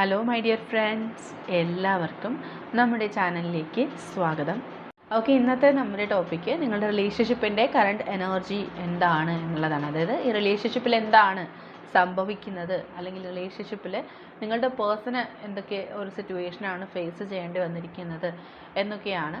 Hello my dear friends എല്ലാവർക്കും നമ്മുടെ ചാനലിലേക്ക് സ്വാഗതം. ഓക്കെ ഇന്നത്തെ നമ്മുടെ ടോപ്പിക്ക് നിങ്ങളുടെ റിലേഷൻഷിപ്പിന്റെ കറണ്ട് എനർജി എന്താണ് എന്നുള്ളതാണ്. അതായത് ഈ റിലേഷൻഷിപ്പിൽ എന്താണ് സംഭവിക്കുന്നത്? അല്ലെങ്കിൽ റിലേഷൻഷിപ്പിൽ നിങ്ങളുടെ പേഴ്സണ് എന്തൊക്കെ ഒരു സിറ്റുവേഷനാണ് ഫേസ് ചെയ്യേണ്ടി വന്നിരിക്കുന്നത് എന്നൊക്കെയാണ്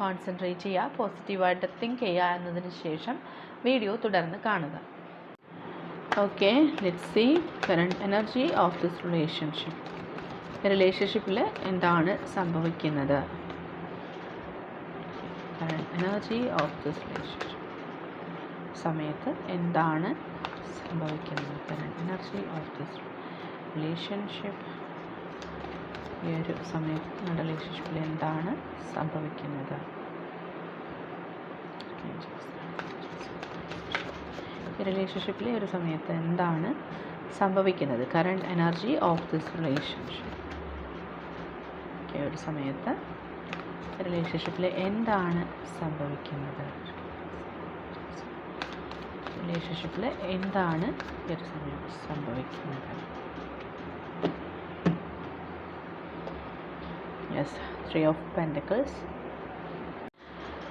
കോൺസെൻട്രേറ്റ് ചെയ്യുക പോസിറ്റീവായിട്ട് തിങ്ക് ചെയ്യുക എന്നതിന് ശേഷം വീഡിയോ തുടർന്ന് കാണുക. Okay let see current energy of this relationship റിലേഷൻഷിപ്പിൽ എന്താണ് സംഭവിക്കുന്നത്? എനർജി ഓഫ് ദിസ് റിലേഷൻഷിപ്പ് സമയത്ത് എന്താണ് സംഭവിക്കുന്നത്? എനർജി ഓഫ് ദിസ് റിലേഷൻഷിപ്പ് ഈ ഒരു സമയത്ത് നമ്മുടെ റിലേഷൻഷിപ്പിൽ എന്താണ് സംഭവിക്കുന്നത്? ഈ റിലേഷൻഷിപ്പിൽ ഒരു സമയത്ത് എന്താണ് സംഭവിക്കുന്നത്? Current energy of this relationship ഒരു സമയത്ത് റിലേഷൻഷിപ്പിൽ എന്താണ് സംഭവിക്കുന്നത്? റിലേഷൻഷിപ്പിൽ എന്താണ് ഈ ഒരു സമയം സംഭവിക്കുന്നത്? Yes three of pentacles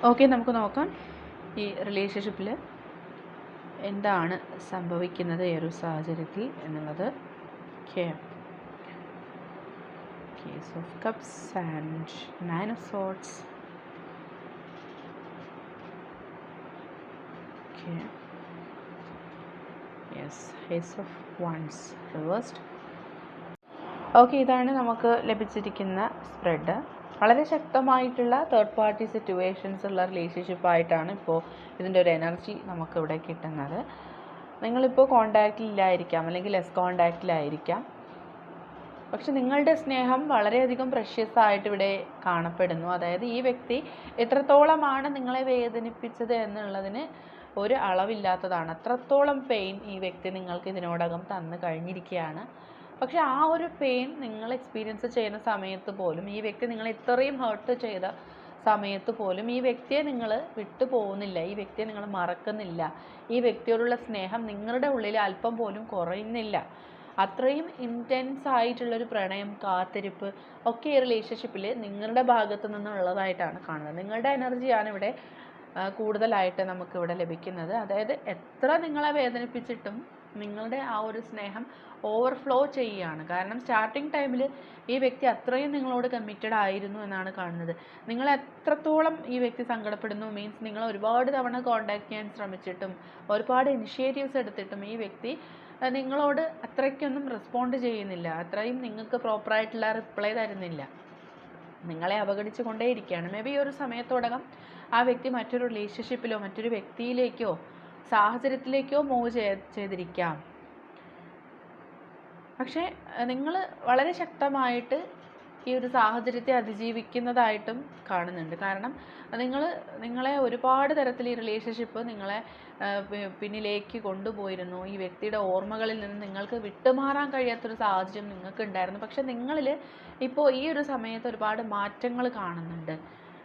okay നമുക്ക് നോക്കാം. ഈ റിലേഷൻഷിപ്പിൽ എന്താണ് സംഭവിക്കുന്നത് ഈ ഒരു സാഹചര്യത്തിൽ എന്നുള്ളത്. Ace of cups and nine of swords okay yes ace of wands reversed okay ഇതാണ് നമുക്ക് ലഭിച്ചിരിക്കുന്ന സ്പ്രെഡ് വളരെ ശക്തമായിട്ടുള്ള തേർഡ് പാർട്ടി സിറ്റുവേഷൻസ് ഉള്ള റിലേഷൻഷിപ്പ് ആയിട്ടാണ് ഇപ്പോൾ ഇതിന്റെ ഒരു എനർജി നമുക്ക് നമുക്കിവിടെ കിട്ടുന്നത്. നിങ്ങളിപ്പോൾ കോണ്ടാക്റ്റിലായിരിക്കാം അല്ലെങ്കിൽ ലെസ് കോണ്ടാക്റ്റിലായിരിക്കാം പക്ഷെ നിങ്ങളുടെ സ്നേഹം വളരെയധികം പ്രഷ്യസ് ആയിട്ട് ഇവിടെ കാണപ്പെടുന്നു. അതായത് ഈ വ്യക്തി എത്രത്തോളമാണ് നിങ്ങളെ വേദനിപ്പിച്ചത് എന്നുള്ളതിന് ഒരു അളവില്ലാത്തതാണ്. അത്രത്തോളം പെയിൻ ഈ വ്യക്തി നിങ്ങൾക്ക് ഇതിനോടകം തന്നു കഴിഞ്ഞിരിക്കുകയാണ്. പക്ഷെ ആ ഒരു പെയിൻ നിങ്ങൾ എക്സ്പീരിയൻസ് ചെയ്യുന്ന സമയത്ത് പോലും ഈ വ്യക്തി നിങ്ങളെ ഇത്രയും ഹേർട്ട് ചെയ്ത സമയത്ത് പോലും ഈ വ്യക്തിയെ നിങ്ങൾ വിട്ടുപോകുന്നില്ല ഈ വ്യക്തിയെ നിങ്ങൾ മറക്കുന്നില്ല. ഈ വ്യക്തിയോടുള്ള സ്നേഹം നിങ്ങളുടെ ഉള്ളിൽ അല്പം പോലും കുറയുന്നില്ല. അത്രയും ഇന്റൻസ് ആയിട്ടുള്ളൊരു പ്രണയം കാത്തിരിപ്പ് ഒക്കെ ഈ റിലേഷൻഷിപ്പിൽ നിങ്ങളുടെ ഭാഗത്തു നിന്നുള്ളതായിട്ടാണ് കാണുന്നത്. നിങ്ങളുടെ എനർജിയാണ് ഇവിടെ കൂടുതലായിട്ട് നമുക്കിവിടെ ലഭിക്കുന്നത്. അതായത് എത്ര നിങ്ങളെ വേദനിപ്പിച്ചിട്ടും നിങ്ങളുടെ ആ ഒരു സ്നേഹം ഓവർഫ്ലോ ചെയ്യുകയാണ്. കാരണം സ്റ്റാർട്ടിങ് ടൈമിൽ ഈ വ്യക്തി അത്രയും നിങ്ങളോട് കമ്മിറ്റഡ് ആയിരുന്നു എന്നാണ് കാണുന്നത്. നിങ്ങൾ എത്രത്തോളം ഈ വ്യക്തി സങ്കടപ്പെടുന്നു മീൻസ് നിങ്ങൾ ഒരുപാട് തവണ കോണ്ടാക്ട് ചെയ്യാൻ ശ്രമിച്ചിട്ടും ഒരുപാട് ഇനിഷ്യേറ്റീവ്സ് എടുത്തിട്ടും ഈ വ്യക്തി നിങ്ങളോട് അത്രയ്ക്കൊന്നും റെസ്പോണ്ട് ചെയ്യുന്നില്ല. അത്രയും നിങ്ങൾക്ക് പ്രോപ്പറായിട്ടുള്ള റിപ്ലൈ തരുന്നില്ല. നിങ്ങളെ അവഗണിച്ചു കൊണ്ടേയിരിക്കുകയാണ്. മേ ബി ഒരു സമയത്തോടകം ആ വ്യക്തി മറ്റൊരു റിലേഷൻഷിപ്പിലോ മറ്റൊരു വ്യക്തിയിലേക്കോ സാഹചര്യത്തിലേക്കോ മൂവ് ചെയ്തിരിക്കാം. പക്ഷേ നിങ്ങൾ വളരെ ശക്തമായിട്ട് ഈ ഒരു സാഹചര്യത്തെ അതിജീവിക്കുന്നതായിട്ടും കാണുന്നുണ്ട്. കാരണം നിങ്ങൾ നിങ്ങളെ ഒരുപാട് തരത്തിൽ ഈ റിലേഷൻഷിപ്പ് നിങ്ങളെ പിന്നിലേക്ക് കൊണ്ടുപോയിരുന്നു. ഈ വ്യക്തിയുടെ ഓർമ്മകളിൽ നിന്ന് നിങ്ങൾക്ക് വിട്ടുമാറാൻ കഴിയാത്തൊരു സാഹചര്യം നിങ്ങൾക്ക് ഉണ്ടായിരുന്നു പക്ഷെ നിങ്ങളിൽ ഇപ്പോൾ ഈ ഒരു സമയത്ത് ഒരുപാട് മാറ്റങ്ങൾ കാണുന്നുണ്ട്.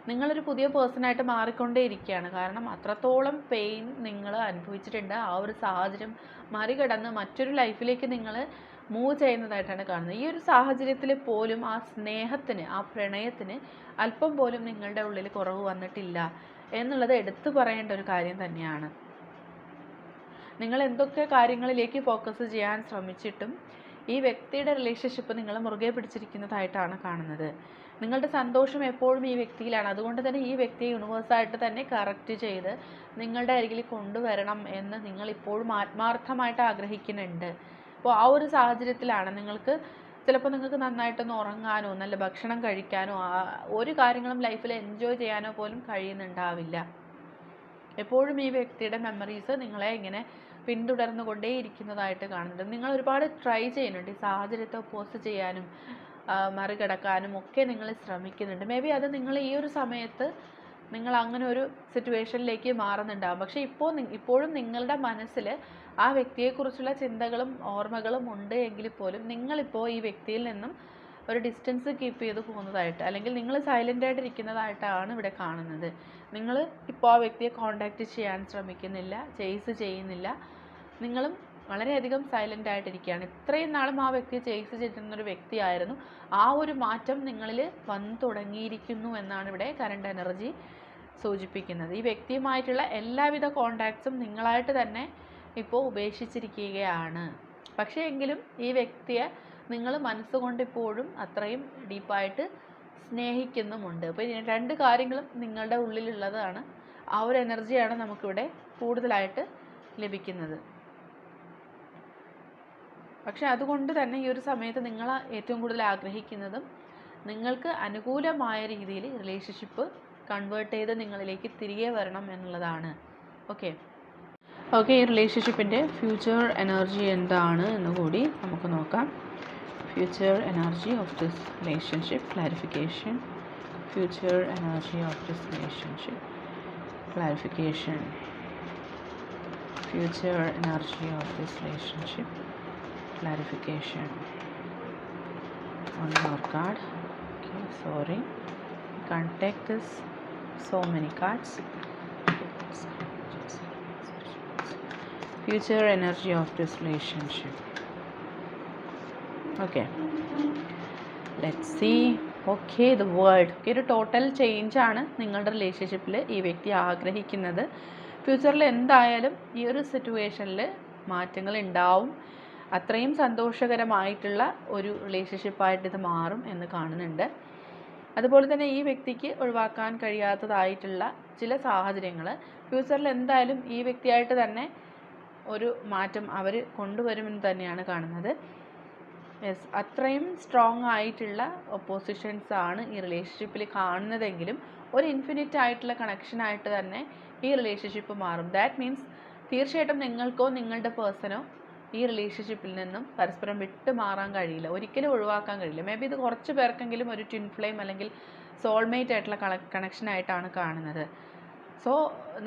നിങ്ങളൊരു പുതിയ പേഴ്സണായിട്ട് മാറിക്കൊണ്ടേയിരിക്കുകയാണ് കാരണം അത്രത്തോളം പെയിൻ നിങ്ങൾ അനുഭവിച്ചിട്ടുണ്ട്. ആ ഒരു സാഹചര്യം മറികടന്ന് മറ്റൊരു ലൈഫിലേക്ക് നിങ്ങൾ മൂവ് ചെയ്യുന്നതായിട്ടാണ് കാണുന്നത്. ഈ ഒരു സാഹചര്യത്തിൽ പോലും ആ സ്നേഹത്തിന് ആ പ്രണയത്തിന് അല്പം പോലും നിങ്ങളുടെ ഉള്ളിൽ കുറവ് വന്നിട്ടില്ല എന്നുള്ളത് എടുത്തു പറയേണ്ട ഒരു കാര്യം തന്നെയാണ്. നിങ്ങൾ എന്തൊക്കെ കാര്യങ്ങളിലേക്ക് ഫോക്കസ് ചെയ്യാൻ ശ്രമിച്ചിട്ടും ഈ വ്യക്തിയുടെ റിലേഷൻഷിപ്പ് നിങ്ങൾ മുറുകെ പിടിച്ചിരിക്കുന്നതായിട്ടാണ് കാണുന്നത്. നിങ്ങളുടെ സന്തോഷം എപ്പോഴും ഈ വ്യക്തിയിലാണ്. അതുകൊണ്ട് തന്നെ ഈ വ്യക്തിയെ യൂണിവേഴ്സായിട്ട് തന്നെ കറക്റ്റ് ചെയ്ത് നിങ്ങളുടെ അരികിൽ കൊണ്ടുവരണം എന്ന് നിങ്ങൾ ഇപ്പോഴും ആത്മാർത്ഥമായിട്ട് ആഗ്രഹിക്കുന്നുണ്ട്. അപ്പോൾ ആ ഒരു സാഹചര്യത്തിലാണ് നിങ്ങൾക്ക് ചിലപ്പോൾ നിങ്ങൾക്ക് നന്നായിട്ടൊന്ന് ഉറങ്ങാനോ നല്ല ഭക്ഷണം കഴിക്കാനോ ഒരു കാര്യങ്ങളും ലൈഫിൽ എൻജോയ് ചെയ്യാനോ പോലും കഴിയുന്നുണ്ടാവില്ല. എപ്പോഴും ഈ വ്യക്തിയുടെ മെമ്മറീസ് നിങ്ങളെ ഇങ്ങനെ പിന്തുടർന്നു കൊണ്ടേയിരിക്കുന്നതായിട്ട് കാണുന്നുണ്ട്. നിങ്ങൾ ഒരുപാട് ട്രൈ ചെയ്യുന്നുണ്ട് ഈ സാഹചര്യത്തെ ഒപ്പോസ് ചെയ്യാനും മറികടക്കാനും ഒക്കെ നിങ്ങൾ ശ്രമിക്കുന്നുണ്ട്. മേ ബി അത് നിങ്ങൾ ഈ ഒരു സമയത്ത് നിങ്ങൾ അങ്ങനെ ഒരു സിറ്റുവേഷനിലേക്ക് മാറുന്നുണ്ടാകും പക്ഷേ ഇപ്പോൾ ഇപ്പോഴും നിങ്ങളുടെ മനസ്സിൽ ആ വ്യക്തിയെക്കുറിച്ചുള്ള ചിന്തകളും ഓർമ്മകളും ഉണ്ട് എങ്കിൽ പോലും നിങ്ങളിപ്പോൾ ഈ വ്യക്തിയിൽ നിന്നും ഒരു ഡിസ്റ്റൻസ് കീപ്പ് ചെയ്ത് പോകുന്നതായിട്ട് അല്ലെങ്കിൽ നിങ്ങൾ സൈലന്റ് ആയിട്ട് ഇരിക്കുന്നതായിട്ടാണ് ഇവിടെ കാണുന്നത്. നിങ്ങൾ ഇപ്പോൾ ആ വ്യക്തിയെ കോണ്ടാക്റ്റ് ചെയ്യാൻ ശ്രമിക്കുന്നില്ല ചേസ് ചെയ്യുന്നില്ല. നിങ്ങളും വളരെയധികം സൈലന്റ് ആയിട്ടിരിക്കുകയാണ്. ഇത്രയും നാളും ആ വ്യക്തിയെ ചേസ് ചെയ്തിരുന്ന ഒരു വ്യക്തിയായിരുന്നു. ആ ഒരു മാറ്റം നിങ്ങളിൽ വന്നു തുടങ്ങിയിരിക്കുന്നു എന്നാണ് ഇവിടെ കറണ്ട് എനർജി സൂചിപ്പിക്കുന്നത്. ഈ വ്യക്തിയുമായിട്ടുള്ള എല്ലാവിധ കോണ്ടാക്ട്സും നിങ്ങളായിട്ട് തന്നെ ഇപ്പോൾ ഉപേക്ഷിച്ചിരിക്കുകയാണ്. പക്ഷേ എങ്കിലും ഈ വ്യക്തിയെ നിങ്ങൾ മനസ്സുകൊണ്ട് ഇപ്പോഴും അത്രയും ഡീപ്പായിട്ട് സ്നേഹിക്കുന്നുമുണ്ട്. അപ്പോൾ രണ്ട് കാര്യങ്ങളും നിങ്ങളുടെ ഉള്ളിലുള്ളതാണ്. ആ ഒരു എനർജിയാണ് നമുക്കിവിടെ കൂടുതലായിട്ട് ലഭിക്കുന്നത്. പക്ഷെ അതുകൊണ്ട് തന്നെ ഈ ഒരു സമയത്ത് നിങ്ങൾ ഏറ്റവും കൂടുതൽ ആഗ്രഹിക്കുന്നതും നിങ്ങൾക്ക് അനുകൂലമായ രീതിയിൽ റിലേഷൻഷിപ്പ് കൺവേർട്ട് ചെയ്ത് നിങ്ങളിലേക്ക് തിരികെ വരണം എന്നുള്ളതാണ്. ഓക്കെ ഓക്കെ ഈ റിലേഷൻഷിപ്പിന്റെ ഫ്യൂച്ചർ എനർജി എന്താണ് എന്ന് കൂടി നമുക്ക് നോക്കാം. Future energy of this relationship clarification future energy of this relationship clarification future energy of this relationship clarification on your card okay sorry can't take this so many cards future energy of this relationship okay let's see okay the world okay ഒരു total change ആണ് നിങ്ങളുടെ റിലേഷൻഷിപ്പിൽ ഈ വ്യക്തി ആഗ്രഹിക്കുന്നത് ഫ്യൂച്ചറിൽ എന്തായാലും ഈ ഒരു സിറ്റുവേഷനിൽ മാറ്റങ്ങൾ ഉണ്ടാവും അത്രയും സന്തോഷകരമായിട്ടുള്ള ഒരു റിലേഷൻഷിപ്പായിട്ട് ഇത് മാറും എന്ന് കാണുന്നുണ്ട്. അതുപോലെ തന്നെ ഈ വ്യക്തിക്ക് ഒഴിവാക്കാൻ കഴിയാത്തതായിട്ടുള്ള ചില സാഹചര്യങ്ങൾ ഫ്യൂച്ചറിൽ എന്തായാലും ഈ വ്യക്തിയായിട്ട് തന്നെ ഒരു മാറ്റം അവർ കൊണ്ടുവരുമെന്ന് തന്നെയാണ് കാണുന്നത്. യെസ് അത്രയും സ്ട്രോങ് ആയിട്ടുള്ള ഒപ്പോസിഷൻസ് ആണ് ഈ റിലേഷൻഷിപ്പിൽ കാണുന്നതെങ്കിലും ഒരു ഇൻഫിനിറ്റ് ആയിട്ടുള്ള കണക്ഷനായിട്ട് തന്നെ ഈ റിലേഷൻഷിപ്പ് മാറും. ദാറ്റ് മീൻസ് തീർച്ചയായിട്ടും നിങ്ങൾക്കോ നിങ്ങളുടെ പേഴ്സണോ ഈ റിലേഷൻഷിപ്പിൽ നിന്നും പരസ്പരം വിട്ട് മാറാൻ കഴിയില്ല. ഒരിക്കലും ഒഴിവാക്കാൻ കഴിയില്ല. മേ ബി ഇത് കുറച്ച് പേർക്കെങ്കിലും ഒരു ട്വിൻ ഫ്ലെയിം അല്ലെങ്കിൽ സോൾമേറ്റ് ആയിട്ടുള്ള കണക്ഷൻ ആയിട്ടാണ് കാണുന്നത്. സോ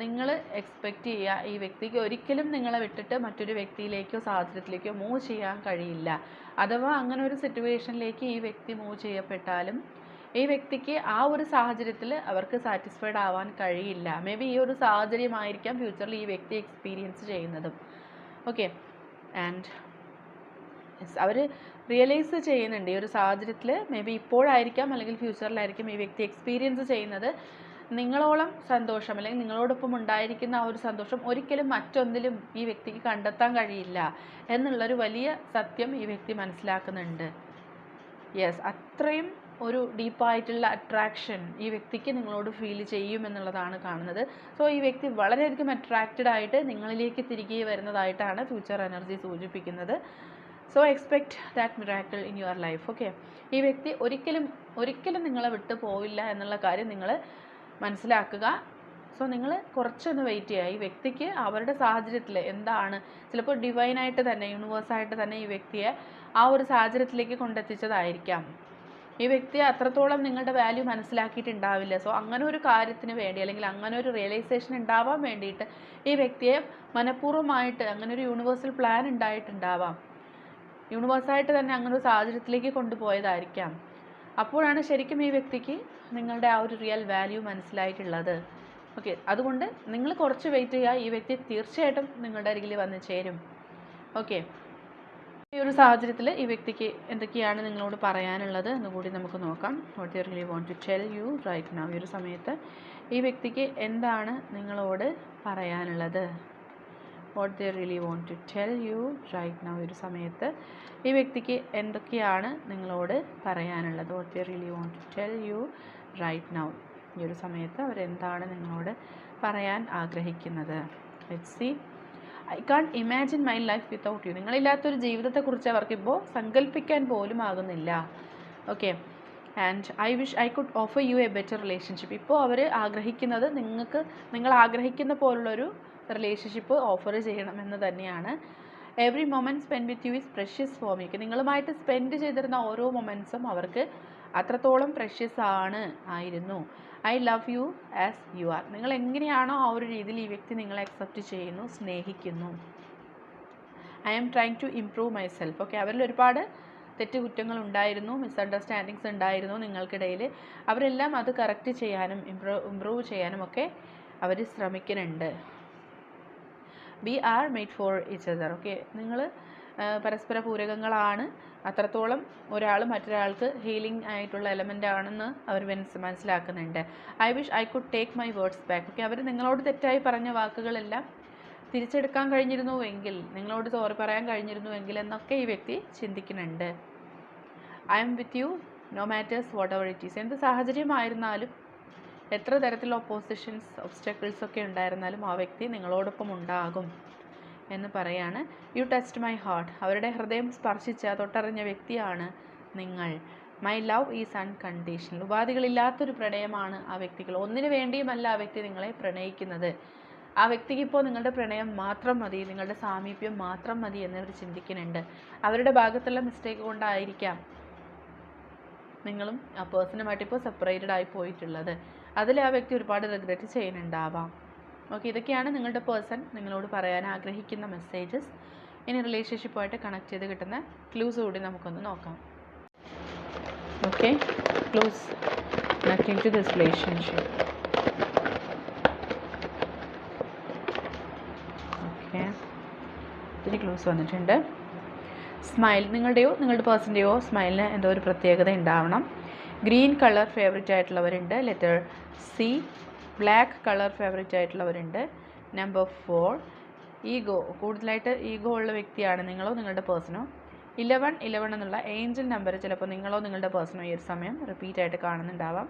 നിങ്ങൾ എക്സ്പെക്റ്റ് ചെയ്യുക ഈ വ്യക്തിക്ക് ഒരിക്കലും നിങ്ങളെ വിട്ടിട്ട് മറ്റൊരു വ്യക്തിയിലേക്കോ സാഹചര്യത്തിലേക്കോ മൂവ് ചെയ്യാൻ കഴിയില്ല. അഥവാ അങ്ങനെ ഒരു സിറ്റുവേഷനിലേക്ക് ഈ വ്യക്തി മൂവ് ചെയ്യപ്പെട്ടാലും ഈ വ്യക്തിക്ക് ആ ഒരു സാഹചര്യത്തിൽ അവർക്ക് സാറ്റിസ്ഫൈഡ് ആവാൻ കഴിയില്ല. മേ ബി ഈ ഒരു സാഹചര്യമായിരിക്കാം ഫ്യൂച്ചറിൽ ഈ വ്യക്തി എക്സ്പീരിയൻസ് ചെയ്യുന്നതും. ഓക്കെ ആൻഡ് അവർ റിയലൈസ് ചെയ്യുന്നുണ്ട് ഈ ഒരു സാഹചര്യത്തിൽ മേ ബി ഇപ്പോഴായിരിക്കാം അല്ലെങ്കിൽ ഫ്യൂച്ചറിലായിരിക്കും ഈ വ്യക്തി എക്സ്പീരിയൻസ് ചെയ്യുന്നത്. നിങ്ങളോളം സന്തോഷം അല്ലെങ്കിൽ നിങ്ങളോടൊപ്പം ഉണ്ടായിരിക്കുന്ന ആ ഒരു സന്തോഷം ഒരിക്കലും മറ്റൊന്നിലും ഈ വ്യക്തിക്ക് കണ്ടെത്താൻ കഴിയില്ല എന്നുള്ളൊരു വലിയ സത്യം ഈ വ്യക്തി മനസ്സിലാക്കുന്നുണ്ട്. യെസ് അത്രയും ഒരു ഡീപ്പായിട്ടുള്ള അട്രാക്ഷൻ ഈ വ്യക്തിക്ക് നിങ്ങളോട് ഫീൽ ചെയ്യും എന്നുള്ളതാണ് കാണുന്നത്. സോ ഈ വ്യക്തി വളരെയധികം അട്രാക്റ്റഡ് ആയിട്ട് നിങ്ങളിലേക്ക് തിരികെ വരുന്നതായിട്ടാണ് ഫ്യൂച്ചർ എനർജി സൂചിപ്പിക്കുന്നത്. So expect that miracle in your life okay ഈ വ്യക്തി ഒരിക്കലും ഒരിക്കലും നിങ്ങളെ വിട്ട് പോവില്ല എന്നുള്ള കാര്യം നിങ്ങൾ മനസ്സിലാക്കുക. സോ നിങ്ങൾ കുറച്ചൊന്ന് വെയിറ്റ് ചെയ്യുക. ഈ വ്യക്തിക്ക് അവരുടെ സാഹചര്യത്തിൽ എന്താണ്? ചിലപ്പോൾ ഡിവൈനായിട്ട് തന്നെ യൂണിവേഴ്സായിട്ട് തന്നെ ഈ വ്യക്തിയെ ആ ഒരു സാഹചര്യത്തിലേക്ക് കൊണ്ടെത്തിച്ചതായിരിക്കാം. ഈ വ്യക്തി അത്രത്തോളം നിങ്ങളുടെ വാല്യൂ മനസ്സിലാക്കിയിട്ടുണ്ടാവില്ല. സോ അങ്ങനെ ഒരു കാര്യത്തിന് വേണ്ടി അല്ലെങ്കിൽ അങ്ങനെ ഒരു റിയലൈസേഷൻ ഉണ്ടാവാൻ വേണ്ടിയിട്ട് ഈ വ്യക്തിയെ മനഃപൂർവമായിട്ട് അങ്ങനെ ഒരു യൂണിവേഴ്സൽ പ്ലാൻ ഉണ്ടായിട്ടുണ്ടാവാം. യൂണിവേഴ്സായിട്ട് തന്നെ അങ്ങനെ ഒരു സാഹചര്യത്തിലേക്ക് കൊണ്ടുപോയതായിരിക്കാം. അപ്പോഴാണ് ശരിക്കും ഈ വ്യക്തിക്ക് നിങ്ങളുടെ ആ ഒരു റിയൽ വാല്യൂ മനസ്സിലായിട്ടുള്ളത്. ഓക്കെ അതുകൊണ്ട് നിങ്ങൾ കുറച്ച് വെയിറ്റ് ചെയ്യുക. ഈ വ്യക്തി തീർച്ചയായിട്ടും നിങ്ങളുടെ അരികിൽ വന്ന് ചേരും. ഓക്കെ ഈ ഒരു സാഹചര്യത്തിൽ ഈ വ്യക്തിക്ക് എന്തൊക്കെയാണ് നിങ്ങളോട് പറയാനുള്ളത് എന്ന് കൂടി നമുക്ക് നോക്കാം. What you really want to tell you right now ഈ ഒരു സമയത്ത് ഈ വ്യക്തിക്ക് എന്താണ് നിങ്ങളോട് പറയാനുള്ളത്? What they really want to tell you right now ഒരു സമയത്ത് ഈ വ്യക്തിക്ക് എന്തൊക്കെയാണ് നിങ്ങളോട് പറയാനുള്ളത്? What they really want to tell you right now ഈ ഒരു സമയത്ത് അവരെന്താണ് നിങ്ങളോട് പറയാൻ ആഗ്രഹിക്കുന്നത്? Let see I can imagine my life without you നിങ്ങളില്ലാത്തൊരു ജീവിതത്തെക്കുറിച്ച് അവർക്കിപ്പോൾ സങ്കല്പിക്കാൻ പോലും ആകുന്നില്ല. Okay and I wish I could offer you a better relationship ഇപ്പോൾ അവർ ആഗ്രഹിക്കുന്നത് നിങ്ങൾക്ക് നിങ്ങൾ ആഗ്രഹിക്കുന്ന പോലുള്ളൊരു റിലേഷൻഷിപ്പ് ഓഫർ ചെയ്യണമെന്ന് തന്നെയാണ്. Every moment spend with you is precious me നിങ്ങളുമായിട്ട് സ്പെൻഡ് ചെയ്തിരുന്ന ഓരോ മൊമെന്റ്സും അവർക്ക് അത്രത്തോളം പ്രഷ്യസ് ആണ് ആയിരുന്നു. I love you as you are നിങ്ങൾ എങ്ങനെയാണോ ആ ഒരു രീതിയിൽ ഈ വ്യക്തി നിങ്ങളെ അക്സെപ്റ്റ് ചെയ്യുന്നു സ്നേഹിക്കുന്നു. I am trying to improve myself okay അവരിൽ ഒരുപാട് തെറ്റുകുറ്റങ്ങൾ ഉണ്ടായിരുന്നു മിസ്അണ്ടർസ്റ്റാൻഡിങ്സ് ഉണ്ടായിരുന്നു നിങ്ങൾക്കിടയിൽ. അവരെല്ലാം അത് കറക്റ്റ് ചെയ്യാനും ഇംപ്രൂവ് ഇമ്പ്രൂവ് ചെയ്യാനും ഒക്കെ അവർ ശ്രമിക്കുന്നുണ്ട്. We are made for each other okay നിങ്ങൾ പരസ്പര പൂരകങ്ങളാണ്. അത്രത്തോളം ഒരാൾ മറ്റൊരാൾക്ക് ഹീലിംഗ് ആയിട്ടുള്ള എലമെന്റ് ആണെന്ന് അവർ മനസ് മനസ്സിലാക്കുന്നുണ്ട്. I wish I could take my words back okay അവർ നിങ്ങളോട് തെറ്റായി പറഞ്ഞ വാക്കുകളെല്ലാം തിരിച്ചെടുക്കാൻ കഴിഞ്ഞിരുന്നുവെങ്കിൽ നിങ്ങളോട് സോറി പറയാൻ കഴിഞ്ഞിരുന്നുവെങ്കിൽ എന്നൊക്കെ ഈ വ്യക്തി ചിന്തിക്കുന്നുണ്ട്. I'm with you no matters whatever it is എന്ത് സാഹചര്യമായിരുന്നാലും എത്ര തരത്തിലുള്ള ഒപ്പോസിഷൻസ് ഒബ്സ്റ്റക്കിൾസ് ഒക്കെ ഉണ്ടായിരുന്നാലും ആ വ്യക്തി നിങ്ങളോടൊപ്പം ഉണ്ടാകും. എന്ന് പറയാണ്. യു ടെസ്റ്റ് മൈ ഹാർട്ട് അവരുടെ ഹൃദയം സ്പർശിച്ച തൊട്ടറിഞ്ഞ വ്യക്തിയാണ് നിങ്ങൾ. മൈ ലവ് ഈസ് അൺകണ്ടീഷണൽ ഉപാധികളില്ലാത്തൊരു പ്രണയമാണ് ആ വ്യക്തികൾ. ഒന്നിനു വേണ്ടിയുമല്ല ആ വ്യക്തി നിങ്ങളെ പ്രണയിക്കുന്നത്. ആ വ്യക്തിക്ക് ഇപ്പോൾ നിങ്ങളുടെ പ്രണയം മാത്രം മതി നിങ്ങളുടെ സാമീപ്യം മാത്രം മതി എന്നവർ ചിന്തിക്കുന്നുണ്ട്. അവരുടെ ഭാഗത്തുള്ള മിസ്റ്റേക്ക് കൊണ്ടായിരിക്കാം നിങ്ങളും ആ പേഴ്സണുമായിട്ട് ഇപ്പോൾ സെപ്പറേറ്റഡ് ആയി പോയിട്ടുള്ളത്. അതിൽ ആ വ്യക്തി ഒരുപാട് റിഗ്രറ്റ് ചെയ്യുന്നുണ്ടാവാം. ഓക്കെ ഇതൊക്കെയാണ് നിങ്ങളുടെ പേഴ്സൺ നിങ്ങളോട് പറയാൻ ആഗ്രഹിക്കുന്ന മെസ്സേജസ് ഇനി റിലേഷൻഷിപ്പുമായിട്ട് കണക്ട് ചെയ്ത് കിട്ടുന്ന ക്ലൂസ് കൂടി നമുക്കൊന്ന് നോക്കാം. Okay clues connecting to this relationship okay ഒത്തിരി ക്ലൂസ് വന്നിട്ടുണ്ട്. സ്മൈൽ നിങ്ങളുടെയോ നിങ്ങളുടെ പേഴ്സന്റെയോ സ്മൈലിന് എന്തോ ഒരു പ്രത്യേകത ഉണ്ടാവണം. Green colour favourite ആയിട്ടുള്ളവരുണ്ട്. Letter C black colour favourite ആയിട്ടുള്ളവരുണ്ട്. Number four ego കൂടുതലായിട്ട് ഈഗോ ഉള്ള വ്യക്തിയാണ് നിങ്ങളോ നിങ്ങളുടെ പേഴ്സണോ ഇലവൻ ഇലവൻ എന്നുള്ള ഏഞ്ചൽ നമ്പർ ചിലപ്പോൾ നിങ്ങളോ നിങ്ങളുടെ പേഴ്സണോ ഈ ഒരു സമയം റിപ്പീറ്റ് ആയിട്ട് കാണുന്നുണ്ടാവാം.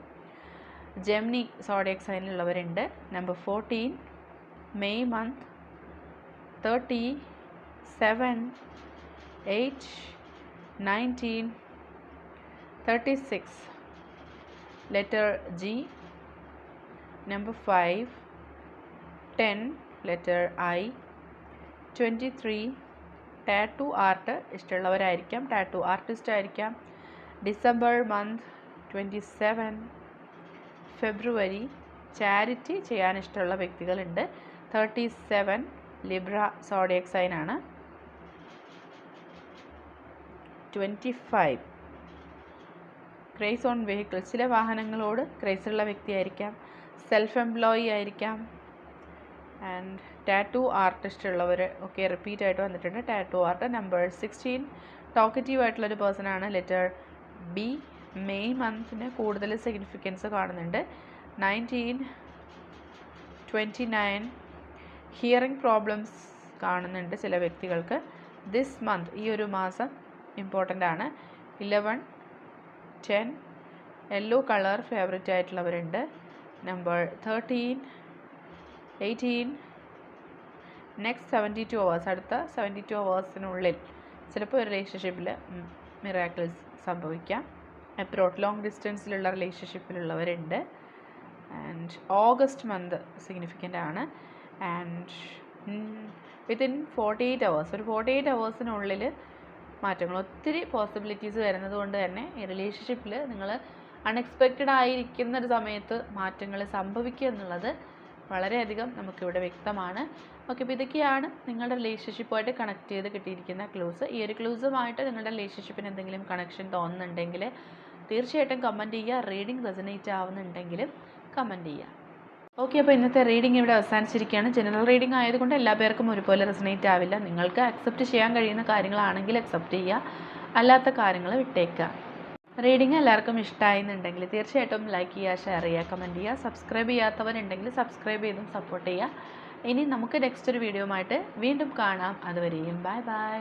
Gemini zodiac സൈനിലുള്ളവരുണ്ട് number fourteen May month thirty seven eight nineteen thirty six letter G five ten letter I twenty three tattoo art ഇഷ്ടമുള്ളവരായിരിക്കാം tattoo artist ആയിരിക്കാം. December month twenty seven February charity ചെയ്യാൻ ഇഷ്ടമുള്ള വ്യക്തികളുണ്ട്. Thirty seven Libra zodiac സൈനാണ് twenty five craze on vehicle ചില വാഹനങ്ങളോട് craze ഉള്ള വ്യക്തിയായിരിക്കാം. Self employee ആയിരിക്കാം. And tattoo artist ഉള്ളവർ ഒക്കെ റിപ്പീറ്റ് ആയിട്ട് വന്നിട്ടുണ്ട്. Tattoo art number sixteen talkative ആയിട്ടുള്ളൊരു പേഴ്സണാണ് ലെറ്റർ ബി മെയ് മന്തിന് കൂടുതൽ സിഗ്നിഫിക്കൻസ് കാണുന്നുണ്ട്. Nineteen twenty nine hearing problems കാണുന്നുണ്ട് ചില വ്യക്തികൾക്ക്. ദിസ് മന്ത് ഈ ഒരു മാസം ഇമ്പോർട്ടന്റ് ആണ്. Eleven ten yellow colour favourite ആയിട്ടുള്ളവരുണ്ട്. Number thirteen eighteen next seventy two hours അടുത്ത സെവന്റി ടു അവേഴ്സിനുള്ളിൽ ചിലപ്പോൾ ഒരു റിലേഷൻഷിപ്പിൽ മിറാക്കിൾസ് സംഭവിക്കാം. അപ്രോട്ട് ലോങ് ഡിസ്റ്റൻസിലുള്ള റിലേഷൻഷിപ്പിലുള്ളവരുണ്ട് ആൻഡ് ഓഗസ്റ്റ് മന്ത് സിഗ്നിഫിക്കന്റ് ആണ്. And within forty eight hours ഒരു ഫോർട്ടി എയ്റ്റ് അവേഴ്സിനുള്ളിൽ മാറ്റങ്ങൾ. ഒത്തിരി പോസിബിലിറ്റീസ് വരുന്നത് കൊണ്ട് തന്നെ ഈ റിലേഷൻഷിപ്പിൽ നിങ്ങൾ അൺഎക്സ്പെക്റ്റഡ് ആയിരിക്കുന്ന ഒരു സമയത്ത് മാറ്റങ്ങൾ സംഭവിക്കുക എന്നുള്ളത് വളരെയധികം നമുക്കിവിടെ വ്യക്തമാണ്. ഓക്കെ അപ്പോൾ ഇതൊക്കെയാണ് നിങ്ങളുടെ റിലേഷൻഷിപ്പുമായിട്ട് കണക്ട് ചെയ്ത് കിട്ടിയിരിക്കുന്ന ക്ലൂസ് ഈ ഒരു ക്ലൂസുമായിട്ട് നിങ്ങളുടെ റിലേഷൻഷിപ്പിന് എന്തെങ്കിലും കണക്ഷൻ തോന്നുന്നുണ്ടെങ്കിൽ തീർച്ചയായിട്ടും കമന്റ് ചെയ്യുക. റീഡിംഗ് റെസനേറ്റ് ആവുന്നുണ്ടെങ്കിലും കമന്റ് ചെയ്യുക. ഓക്കെ അപ്പോൾ ഇന്നത്തെ റീഡിംഗ് ഇവിടെ അവസാനിച്ചിരിക്കുകയാണ്. ജനറൽ റീഡിംഗ് ആയതുകൊണ്ട് എല്ലാ പേർക്കും ഒരുപോലെ റെസനേറ്റ് ആവില്ല. നിങ്ങൾക്ക് അക്സെപ്റ്റ് ചെയ്യാൻ കഴിയുന്ന കാര്യങ്ങളാണെങ്കിൽ അക്സെപ്റ്റ് ചെയ്യുക. അല്ലാത്ത കാര്യങ്ങൾ വിട്ടേക്കുക. റീഡിംഗ് എല്ലാവർക്കും ഇഷ്ടമായെന്നുണ്ടെങ്കിൽ തീർച്ചയായിട്ടും ലൈക്ക് ചെയ്യുക ഷെയർ ചെയ്യുക കമന്റ് ചെയ്യുക. സബ്സ്ക്രൈബ് ചെയ്യാത്തവരുണ്ടെങ്കിൽ സബ്സ്ക്രൈബ് ചെയ്തും സപ്പോർട്ട് ചെയ്യുക. ഇനി നമുക്ക് നെക്സ്റ്റ് ഒരു വീഡിയോ ആയിട്ട് വീണ്ടും കാണാം. അതുവരെയും ബൈ ബൈ